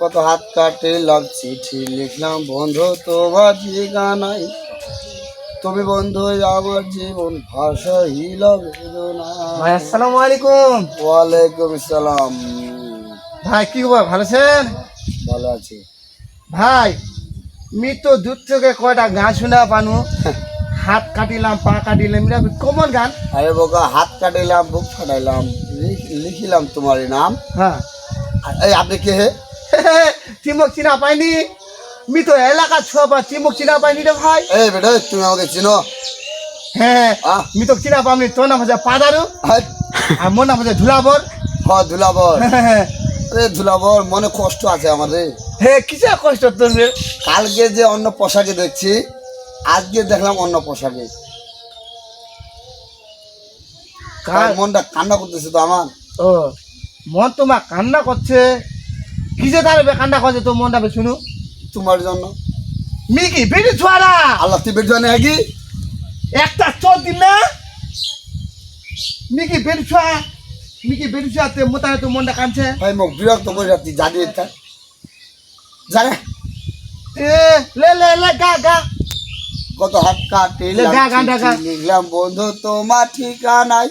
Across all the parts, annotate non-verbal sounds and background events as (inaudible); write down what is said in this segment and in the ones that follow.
কত হাত কাটিলাম চিঠি লিখলাম বন্ধু তোমার ঠিকানাই তুমি বন্ধু আমার জীবন ভাষা হিলা ভাই আসসালামু আলাইকুম। ওয়ালাইকুম সালাম। ভাই কি খবর? ভালো আছেন? ভালো আছি। ভাই মি তো দূর থেকে কয়টা গান শোনা পানু? (laughs) হাত কাটিলাম পা কাটিলাম এটা কমন গান? আরে বোকা হাত কাটিলাম বুক ফাটাইলাম লিখ- লিখিলাম তোমার নাম। হ্যাঁ। আপনি কে হে? (laughs) চিমক চিনা পাইনি। মি তো এলাকার ছোয়া পা চিমক চিনা পাইনি রে ভাই। এই বেটা তুমি আমাকে চিনো? হ্যাঁ মি তো চিনা পামনি তোর নাম হচ্ছে পাদারু। আর মোর নাম হচ্ছে ধুলাবর। হ ধুলাবর। আরে ধুলাবর মনে কষ্ট আছে আমার রে। হে কিসের কষ্ট তোর রে? কালকে যে অন্য পোশাকে দেখছি আজকে দেখলাম অন্য পোশাকে। কার মনটা কান্না করতেছে তো আমার। ও মন তোমার কান্না করছে। কিসে তার মনটা শুনু। তোমার জন্য। মি কি বেটি ছুয়ারা আল্লাহ তুই জানে কি একটা চোর দিন না? মি কি বেটি ছুয়া মি কি বেটি ছুয়া তে মোতায় তোর মনটা কানছে ভাই মোক বিরক্ত করে জানি এটা জানে এ লে লে লে গা গা। কত হাত লে গা, গা। কাটিলাম বন্ধু তোমার ঠিকানাই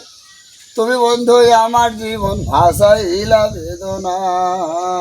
তুমি বন্ধু আমার জীবন ভাষায় ইলা বেদনায়।